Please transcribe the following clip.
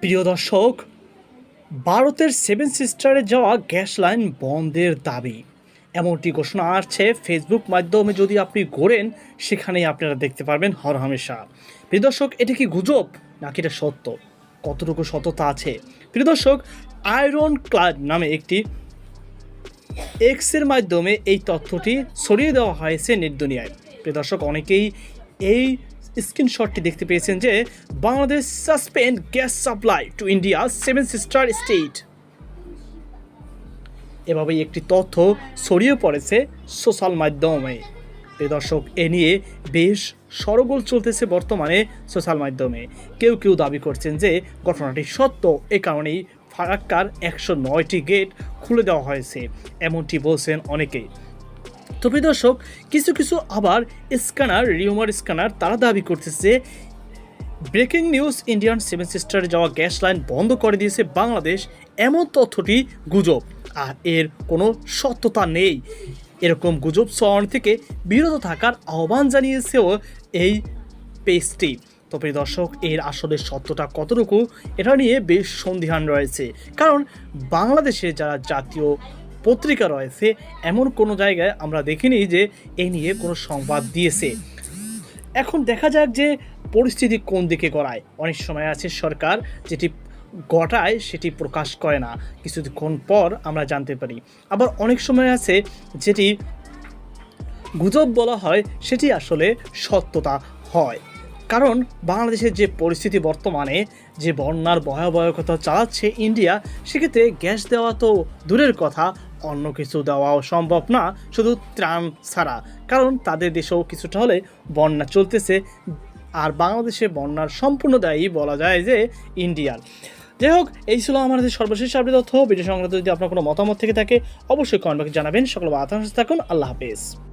প্রিয় দর্শক, ভারতের সেভেন সিস্টারে যাওয়া গ্যাস লাইন বন্ধের দাবি। এমনটি ঘোষণা আসছে ফেসবুক মাধ্যমে, যদি আপনি ঘোরেন, সেখানেই আপনারা দেখতে পারবেন হর হামেশা। প্রিয় দর্শক, এটা কি গুজব? নাকি এটা সত্য? কতটুকু সততা আছে? প্রিয় দর্শক আয়রন ক্লাব নামে একটি এক্সের মাধ্যমে এই তথ্যটি ছড়িয়ে দেওয়া হয়েছে নেট দুনিয়ায়। প্রিয় দর্শক, অনেকেই এই স্ক্রিনশটটি দেখতে পেয়েছেন যে Bangladesh suspend gas supply to India seven sister state. এভাবেই একটি তথ্য ছড়িয়ে পড়েছে সোশ্যাল মাধ্যমে। প্রিয় দর্শক, এ নিয়ে বেশ সরগোল চলতেছে বর্তমানে সোশ্যাল মাধ্যমে। কেউ কেউ দাবি করছেন যে ঘটনাটি সত্য, এ কারণেই ফারাক্কার একশো নয়টি গেট খুলে দেওয়া হয়েছে। এমনটি বলছেন অনেকেই তো প্রিয় দর্শক, কিছু কিছু আবার স্ক্যানার, রিউমার স্ক্যানার তারা দাবি করতেছে, ব্রেকিং নিউজ ইন্ডিয়ান সেভেন সিস্টারে যাওয়া গ্যাস লাইন বন্ধ করে দিয়েছে বাংলাদেশ। এমন তথ্যটি গুজব, আর এর কোনো সত্যতা নেই। এরকম গুজব ছড়ানো থেকে বিরত থাকার আহ্বান জানিয়েছেও এই পেজটি। তো প্রিয় দর্শক, এর আসলে সত্যটা কতটুকু, এটা নিয়ে বেশ সন্দিহান রয়েছে। কারণ বাংলাদেশে যারা জাতীয় পত্রিকা রয়েছে, এমন কোনো জায়গায় আমরা দেখিনি যে এ নিয়ে কোনো সংবাদ দিয়েছে। এখন দেখা যাক যে পরিস্থিতি কোন দিকে গড়ায়। অনেক সময় আছে সরকার যেটি ঘটায়, সেটি প্রকাশ করে না। কিছুক্ষণ পর আমরা জানতে পারি। আবার অনেক সময় আছে যেটি গুজব বলা হয়, সেটি আসলে সত্যতা হয়। কারণ বাংলাদেশের যে পরিস্থিতি বর্তমানে, যে বন্যার ভয়াবহতা চালাচ্ছে ইন্ডিয়া, সেক্ষেত্রে গ্যাস দেওয়া তো দূরের কথা, অন্য কিছু দেওয়াও সম্ভব না, শুধু ত্রাণ ছাড়া। কারণ তাদের দেশেও কিছুটা হলে বন্যা চলতেছে, আর বাংলাদেশে বন্যার সম্পূর্ণ দায়ী বলা যায় যে ইন্ডিয়ার। যাই হোক, এই ছিল আমাদের সর্বশেষ আপডেট তথ্য। ভিডিও সংক্রান্ত যদি আপনার কোনো মতামত থেকে থাকে, অবশ্যই কমেন্ট জানাবেন। সকল বাতাংশ থাকুন, আল্লাহ হাফেজ।